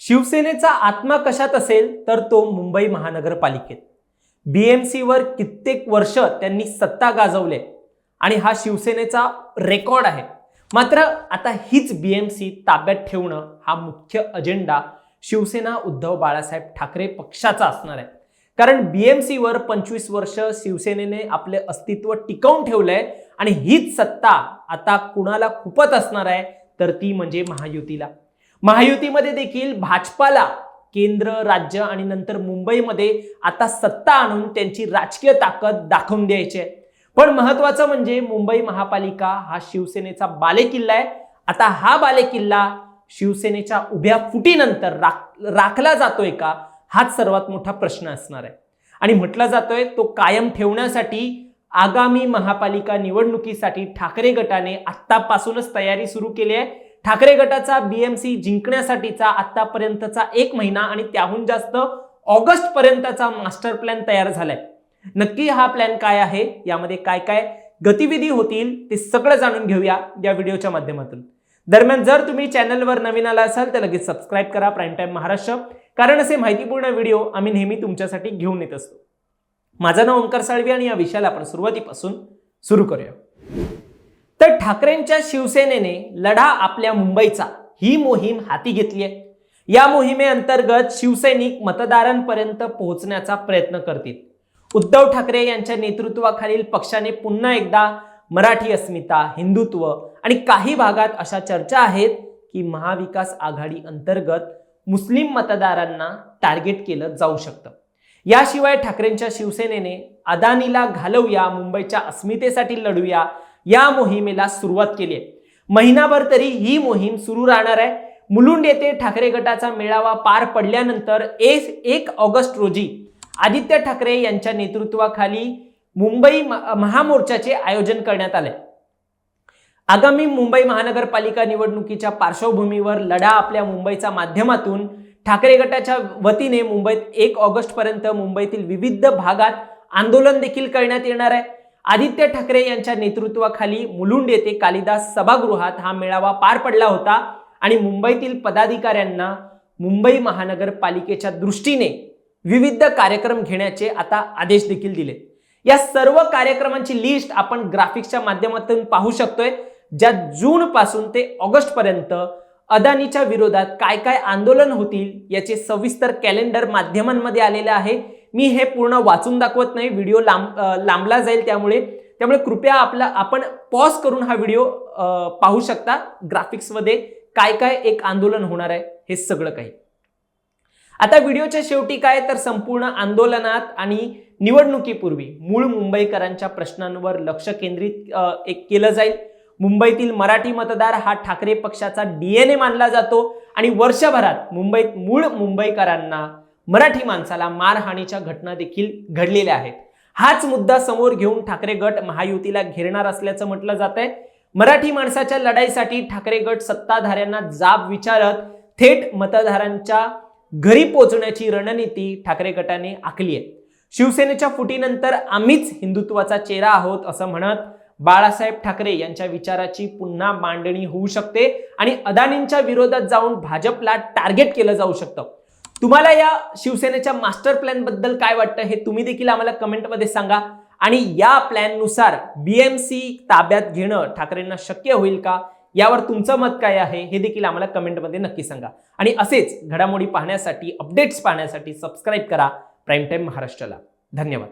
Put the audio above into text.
शिवसेनेचा आत्मा कशात असेल तर तो मुंबई महानगरपालिकेत. बीएमसीवर कित्येक वर्ष त्यांनी सत्ता गाजवले आणि हा शिवसेनेचा रेकॉर्ड आहे. मात्र आता हीच बीएमसी ताब्यात ठेवणं हा मुख्य अजेंडा शिवसेना उद्धव बाळासाहेब ठाकरे पक्षाचा असणार आहे. कारण बीएमसीवर पंचवीस वर्ष शिवसेनेने आपले अस्तित्व टिकवून ठेवलंय आणि हीच सत्ता आता कुणाला खुपत असणार आहे तर ती म्हणजे महायुतीला. महायुतीमध्ये देखील भाजपाला केंद्र राज्य आणि नंतर मुंबईमध्ये आता सत्ता आणून त्यांची राजकीय ताकद दाखवून द्यायची आहे. पण महत्वाचं म्हणजे मुंबई महापालिका हा शिवसेनेचा बालेकिल्ला आहे. आता हा बालेकिल्ला शिवसेनेच्या उभ्या फुटीनंतर राख राखला जातोय का? हाच सर्वात मोठा प्रश्न असणार आहे. आणि म्हटला जातोय तो कायम ठेवण्यासाठी आगामी महापालिका निवडणुकीसाठी ठाकरे गटाने आत्तापासूनच तयारी सुरू केली आहे. ठाकरे गटाचा बीएमसी जिंकण्यासाठीचा आतापर्यंतचा एक महिना आणि त्याहून जास्त ऑगस्ट पर्यंतचा मास्टर प्लॅन तयार झालाय. नक्की हा प्लॅन काय आहे? यामध्ये काय काय गतिविधी होतील? ते सगळं जाणून घेऊया या व्हिडिओच्या माध्यमातून. दरम्यान जर तुम्ही चॅनलवर नवीन आला असाल तर लगेच सबस्क्राईब करा प्राईम टाईम महाराष्ट्र. कारण असे माहितीपूर्ण व्हिडिओ आम्ही नेहमी तुमच्यासाठी घेऊन येत असतो. माझं नाव ओंकार साळवी आणि या विषयाला आपण सुरुवातीपासून सुरू करूया. तर ठाकरेंच्या शिवसेनेने लढा आपल्या मुंबईचा. ही मोहीम हाती घेतली आहे. या मोहिमेअंतर्गत शिवसैनिक मतदारांपर्यंत पोहोचण्याचा प्रयत्न करतील. उद्धव ठाकरे यांच्या नेतृत्वाखालील पक्षाने पुन्हा एकदा मराठी अस्मिता हिंदुत्व आणि काही भागात अशा चर्चा आहेत की महाविकास आघाडी अंतर्गत मुस्लिम मतदारांना टार्गेट केलं जाऊ शकतं. याशिवाय ठाकरेंच्या शिवसेनेने अदानीला घालवूया मुंबईच्या अस्मितेसाठी लढूया या मोहिमेला सुरुवात केली आहे. महिनाभर तरी ही मोहीम सुरू राहणार आहे. मुलुंड येथे ठाकरे गटाचा मेळावा पार पडल्यानंतर एस एक ऑगस्ट रोजी आदित्य ठाकरे यांच्या नेतृत्वाखाली मुंबई महामोर्चाचे आयोजन करण्यात आले. आगामी मुंबई महानगरपालिका निवडणुकीच्या पार्श्वभूमीवर लढा आपल्या मुंबईच्या माध्यमातून ठाकरे गटाच्या वतीने मुंबईत एक ऑगस्ट पर्यंत मुंबईतील विविध भागात आंदोलन देखील करण्यात येणार आहे. आदित्य ठाकरे यांच्या नेतृत्वाखाली मुलुंड येथे कालिदास सभागृहात हा मेळावा पार पडला होता आणि मुंबईतील पदाधिकाऱ्यांना मुंबई महानगरपालिकेच्या दृष्टीने विविध कार्यक्रम घेण्याचे आता आदेश देखील दिले. या सर्व कार्यक्रमांची लिस्ट आपण ग्राफिक्सच्या माध्यमातून पाहू शकतोय ज्या जून पासून ते ऑगस्ट पर्यंत अदानीच्या विरोधात काय काय आंदोलन होतील याचे सविस्तर कॅलेंडर माध्यमांमध्ये आलेलं आहे. मी हे पूर्ण वाचून दाखवत नाही व्हिडिओ लांब लांबला जाईल त्यामुळे. त्यामुळे कृपया आपला आपण पॉज करून हा व्हिडिओ पाहू शकता ग्राफिक्समध्ये काय काय एक आंदोलन होणार आहे हे सगळं काही. आता व्हिडिओच्या शेवटी काय तर संपूर्ण आंदोलनात आणि निवडणुकीपूर्वी मूळ मुंबईकरांच्या प्रश्नांवर लक्ष केंद्रित एक केलं जाईल. मुंबईतील मराठी मतदार हा ठाकरे पक्षाचा डीएनए मानला जातो आणि वर्षभरात मुंबईत मूळ मुंबईकरांना मराठी माणसाला मारहाणीच्या घटना देखील घडलेल्या आहेत. हाच मुद्दा समोर घेऊन ठाकरे गट महायुतीला घेरणार असल्याचं म्हटलं जात आहे मराठी माणसाच्या लढाईसाठी ठाकरे गट सत्ताधाऱ्यांना जाब विचारत थेट मतदारांच्या घरी पोहोचण्याची रणनीती ठाकरे गटाने आखली आहे. शिवसेनेच्या फुटीनंतर आम्हीच हिंदुत्वाचा चेहरा आहोत असं म्हणत बाळासाहेब ठाकरे यांच्या विचाराची पुन्हा मांडणी होऊ शकते आणि अदानींच्या विरोधात जाऊन भाजपला टार्गेट केलं जाऊ शकतं. तुम्हाला या शिवसेनेच्या मास्टर प्लॅनबद्दल काय वाटतं हे तुम्ही देखील आम्हाला कमेंटमध्ये सांगा. आणि या प्लॅननुसार बीएमसी ताब्यात घेणं ठाकरेंना शक्य होईल का? यावर तुमचं मत काय आहे हे देखील आम्हाला कमेंटमध्ये नक्की सांगा. आणि असेच घडामोडी पाहण्यासाठी अपडेट्स पाहण्यासाठी सबस्क्राईब करा. प्राईम टाईम महाराष्ट्राला. धन्यवाद.